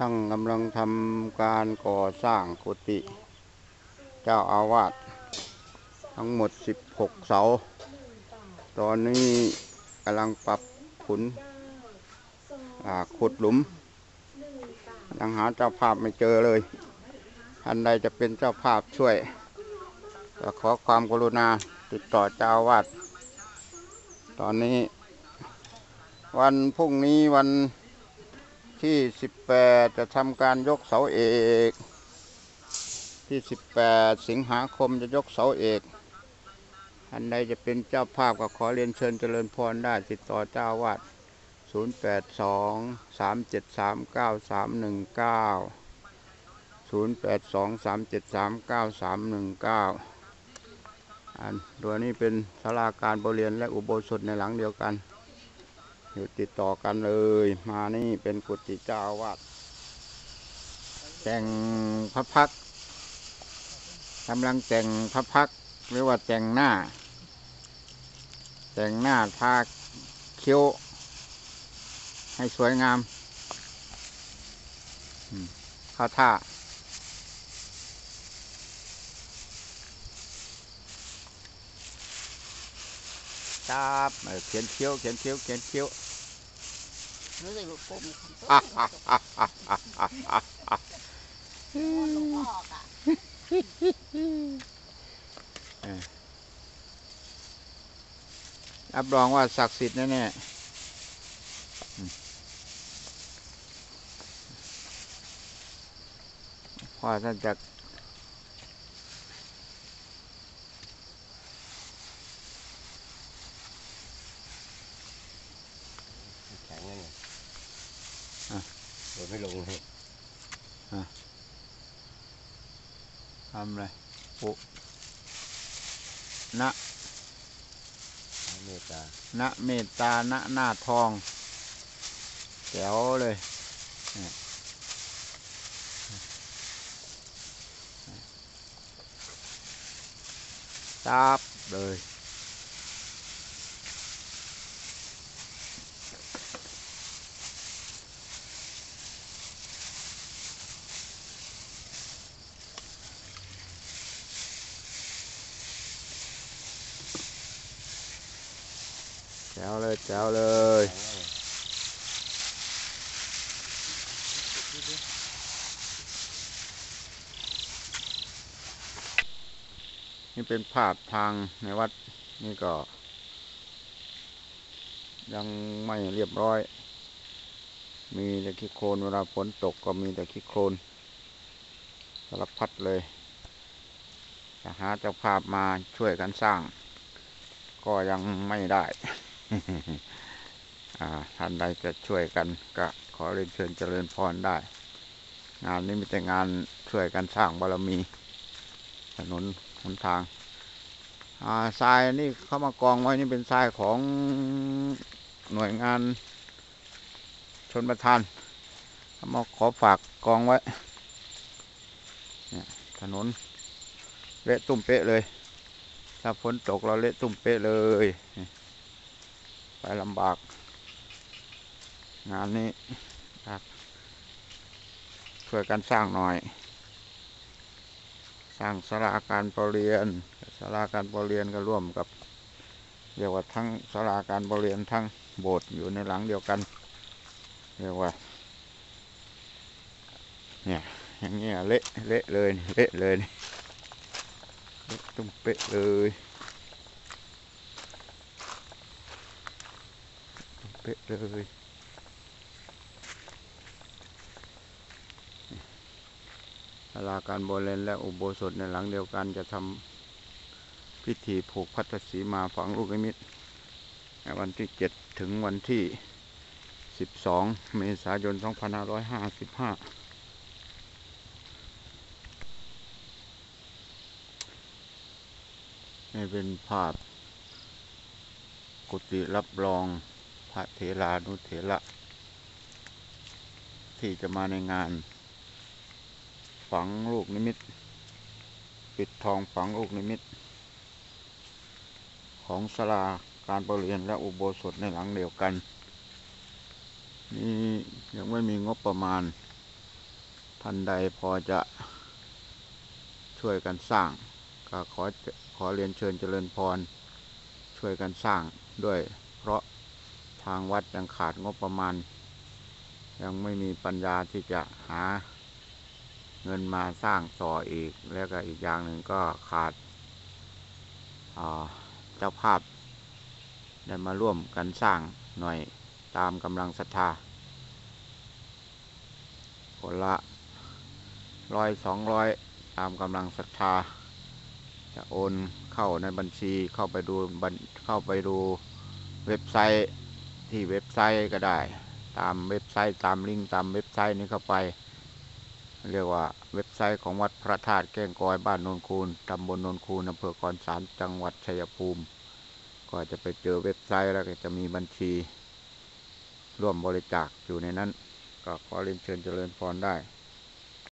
ช่างกำลังทำการก่อสร้างกุฏิเจ้าอาวาสทั้งหมด 16 เสา ตอนนี้กำลังปรับขุนขุดหลุมยังหาเจ้าภาพไม่เจอเลยท่านใดจะเป็นเจ้าภาพช่วยก็ขอความกรุณาติดต่อเจ้าอาวาสตอนนี้ วันพรุ่งนี้วัน ที่ 18 จะทำการยกเสาเอก ที่ 18 สิงหาคมจะยกเสาเอกท่านใดจะเป็นเจ้าภาพก็ขอเรียนเชิญเจริญพรได้ติดต่อเจ้าอาวาด082 373 9319 082 373 9319อันตัวนี้เป็นศาลาการประเรียนและอุโบสถในหลังเดียวกัน อยู่ติดต่อกันเลย มานี่เป็นกุฏิเจ้าวาสแต่งพระพักกำลังแต่งพระพักหรือว่าแต่งหน้า แต่งหน้าทาคิ้วให้สวยงามอืมเข้าท่าจับเออเขียนคิ้วเขียนคิ้วเขียนคิ้ว รู้สึกหลุดปมหลวงพ่อค่ะรับรองว่าศักดิ์สิทธิ์แน่ๆพ่อท่านจะ แข็งนั่นไงโดน ไม่ลงเลยทำอะไรปุณเมตตาณเมตตาณหน้าทองแจ๋วเลยตับเลย แจ๋วเลยแจ๋วเลยนี่เป็นภาดพทางในวัดนี่ก็ ยังไม่เรียบร้อย มีแต่ขี้โคลนเวลาฝนตกก็มีแต่ขี้โคลนสารพัดเลยจะหาเจ้าภาพมาช่วยกันสร้าง ก็ยังไม่ได้ ท่านใดจะช่วยกันก็ขอเรียนเชิญเจริญพรได้ งานนี้มีแต่งานช่วยกันสร้างบารมี ถนนหนทางทรายนี่เข้ามากองไว้นี่เป็นทรายของหน่วยงานชนประทานเขามาขอฝากกองไว้ถนนเละตุ้มเป๊ะเลย ถ้าฝนตกเราเละตุ้มเป๊ะเลย ลำบาก งานนี้ครับช่วยกันสร้างหน่อย สร้างสาราการประเรียนสาราการประเรียนก็ร่วมกับเรียกว่าทั้งสาราการประเรียนทั้งโบสถ์อยู่ในหลังเดียวกัน เรียกว่า เนี่ยอย่างเงี้ยเละเละเลยเละเลยเละตุ้มเป๊ะเลยตุ้ม เป๊ะเลยศาลาการบริเวณและอุโบสถในหลังเดียวกันจะทำพิธีผูกพัทธสีมาฝังลูกนิมิตในวันที่เจ็ดถึงวันที่สิบสองเมษายนสองพันห้าร้อยห้าสิบห้านี่เป็นภาพกุฏิรับรอง ระเถรานุเถระที่จะมาในงาน ฝังลูกนิมิต ปิดทองฝังลูกนิมิต ของศาลาการประเรียนและอุโบสถในหลังเดียวกัน นี่ยังไม่มีงบประมาณ ท่านใดพอจะช่วยกันสร้าง ก็ขอขอเรียนเชิญเจริญพร ช่วยกันสร้างด้วยเพราะ ทางวัดยังขาดงบประมาณ ยังไม่มีปัญญาที่จะหาเงินมาสร้างต่ออีก แล้วก็อีกอย่างหนึ่งก็ขาดเจ้าภาพได้มาร่วมกันสร้างหน่อยตามกำลังศรัทธาคนละร้อยสองร้อยตามกำลังศรัทธา จะโอนเข้าในบัญชีเข้าไปดูบัญเข้าไปดูเว็บไซต์ ที่เว็บไซต์ก็ได้ ตามเว็บไซต์ตามลิงก์ตามเว็บไซต์นี้เข้าไป เรียกว่าเว็บไซต์ของวัดพระธาตุแก้งกอยบ้านนนคูนตำบลนนคูนอำเภอคอนสารจังหวัดชัยภูมิ ก็จะไปเจอเว็บไซต์แล้วก็จะมีบัญชี ร่วมบริจาคอยู่ในนั้น ก็ขอเรียนเชิญเจริญพรได้